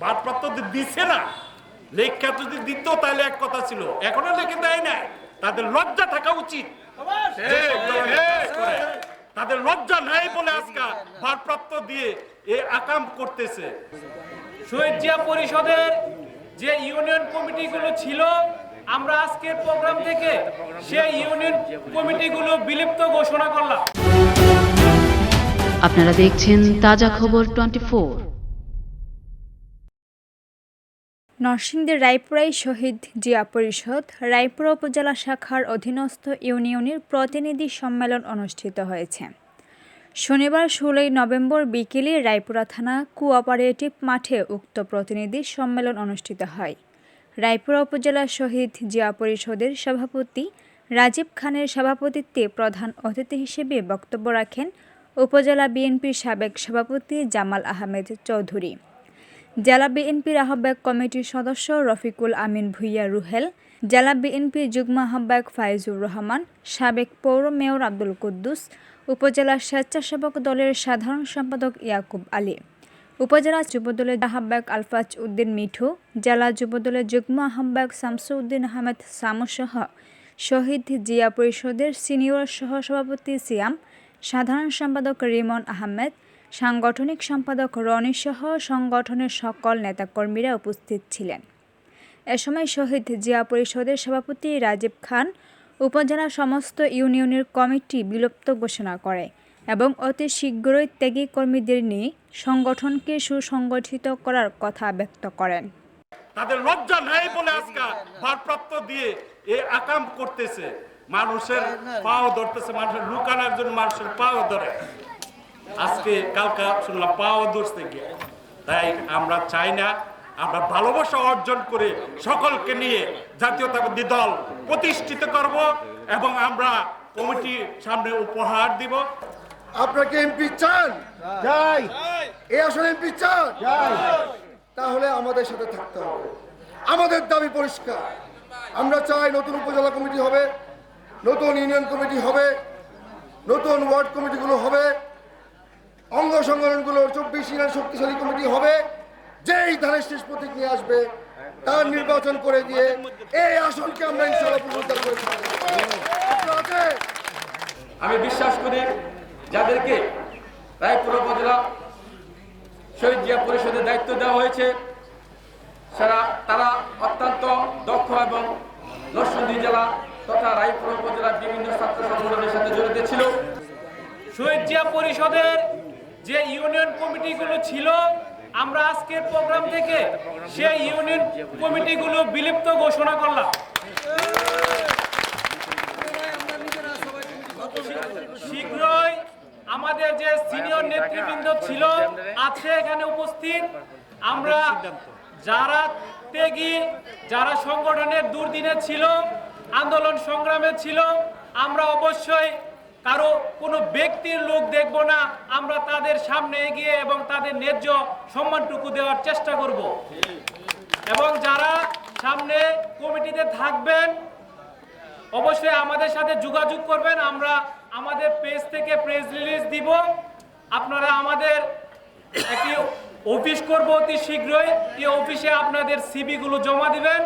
ভারপ্রাপ্ত দিচ্ছে না লেখা যদি দিত তাহলে এক কথা ছিল। এখনও লিখে দেয় না তাদের লজ্জা থাকা উচিত। তাদের লজ্জা নাই বলে আজকে ভারপ্রাপ্ত দিয়ে এ আকাম করতেছে। শহীদ জিয়া পরিষদের যে ইউনিয়ন কমিটিগুলো ছিল আমরা আজকের প্রোগ্রাম থেকে সেই ইউনিয়ন কমিটিগুলো বিলুপ্ত ঘোষণা করলাম। আপনারা দেখছেন তাজা খবর টোয়েন্টি নরসিংদীর রায়পুরাই শহীদ জিয়া পরিষদ, রায়পুরা উপজেলা শাখার অধীনস্থ ইউনিয়নের প্রতিনিধি সম্মেলন অনুষ্ঠিত হয়েছে। শনিবার ষোলোই নভেম্বর বিকেলে রায়পুরা থানা কোঅপারেটিভ মাঠে উক্ত প্রতিনিধি সম্মেলন অনুষ্ঠিত হয়। রায়পুরা উপজেলা শহীদ জিয়া পরিষদের সভাপতি রাজীব খানের সভাপতিত্বে প্রধান অতিথি হিসেবে বক্তব্য রাখেন উপজেলা বিএনপির সাবেক সভাপতি জামাল আহমেদ চৌধুরী। জেলা বিএনপির আহ্বায়ক কমিটির সদস্য রফিকুল আমিন ভুইয়া রুহেল, জেলা বিএনপির যুগ্ম আহ্বায়ক ফাইজুর রহমান, সাবেক পৌর মেয়র আব্দুল কুদ্দুস, উপজেলা স্বেচ্ছাসেবক দলের সাধারণ সম্পাদক ইয়াকুব আলী, উপজেলা যুবদলের আহ্বায়ক আলফাজ উদ্দিন মিঠু, জেলা যুবদলের যুগ্ম আহ্বায়ক শামসুদ্দিন আহমেদ সামুসহ শহীদ জিয়া পরিষদের সিনিয়র সহসভাপতি সিয়াম, সাধারণ সম্পাদক রিমন আহমেদ সাংগঠনিক সম্পাদক রনি সহ সংগঠনের সকল নেতাকর্মীরা উপস্থিত ছিলেন। এ সময় শহীদ জিয়া পরিষদের সভাপতি রাজীব খান উপজেলা সমস্ত ইউনিয়নের কমিটি বিলুপ্ত ঘোষণা করে এবং অতি শীঘ্রই ত্যাগী কর্মীদের নিয়ে সংগঠনকে সুসংগঠিত করার কথা ব্যক্ত করেন। তাদের লজ্জা নাই বলে আজকে ভারপ্রাপ্ত দিয়ে এ আকাম করতেছে। মানুষের পাও ধরতেছে মানুষের লুকানোর জন্য মানুষের পাও ধরে। আজকে কালকা শুনলাম পাও ধরতে গিয়ে তাই আমরা চাই না আমরা ভালোবাসা অর্জন করে সকলকে নিয়ে জাতীয়তাবাদী দল প্রতিষ্ঠিত করব এবং আমরা কমিটি সামনে উপহার দিব। আপনারা কি এমপি চান? যাই এই আসলে এমপি চান? যাই তাহলে আমাদের সাথে থাকতে হবে। আমাদের দাবি পরিষ্কার। আমরা চাই নতুন উপজেলা কমিটি হবে নতুন ইউনিয়ন কমিটি হবে নতুন ওয়ার্ড কমিটিগুলো হবে। অঙ্গ সংগঠনগুলোর চব্বিশ ইউনিয়ন শক্তিশালী কমিটি হবে যেই ধানের শেষ প্রতীক নিয়ে আসবে তার নির্বাচন করে দিয়ে এই আসনকে আমরা ইনশাল্লাহ পুনরুদ্ধার করে? আমি বিশ্বাস করি যাদেরকে রায়পুর উপজেলা শহীদ জিয়া পরিষদের দায়িত্ব দেওয়া হয়েছে সারা তারা অত্যন্ত দক্ষ এবং নরসিংদী জেলা তথা রায়পুর উপজেলার বিভিন্ন ছাত্র সংগঠনের সাথে জড়িত ছিল শহীদ জিয়া পরিষদের যে ইউনিয়ন কমিটিগুলো ছিল, আমরা আজকের প্রোগ্রাম থেকে সেই ইউনিয়ন কমিটিগুলো বিলুপ্ত ঘোষণা করলাম। শীঘ্রই আমাদের যে সিনিয়র নেতৃবৃন্দ ছিল আছে এখানে উপস্থিত। আমরা যারা ত্যাগী, যারা সংগঠনের দুর্দিনে ছিল, আন্দোলন সংগ্রামে ছিল, আমরা অবশ্যই কারও কোনো ব্যক্তির লোক দেখব না, আমরা তাদের সামনে এগিয়ে এবং তাদের ন্যায্য সম্মানটুকু দেওয়ার চেষ্টা করব। এবং যারা সামনে কমিটিতে থাকবেন, অবশ্যই আমাদের সাথে যোগাযোগ করবেন। আমরা আমাদের পেজ থেকে প্রেস রিলিজ দিব। আপনারা আমাদের একটি অফিস করব অতি শীঘ্রই। এই অফিসে আপনাদের সিবিগুলো জমা দিবেন।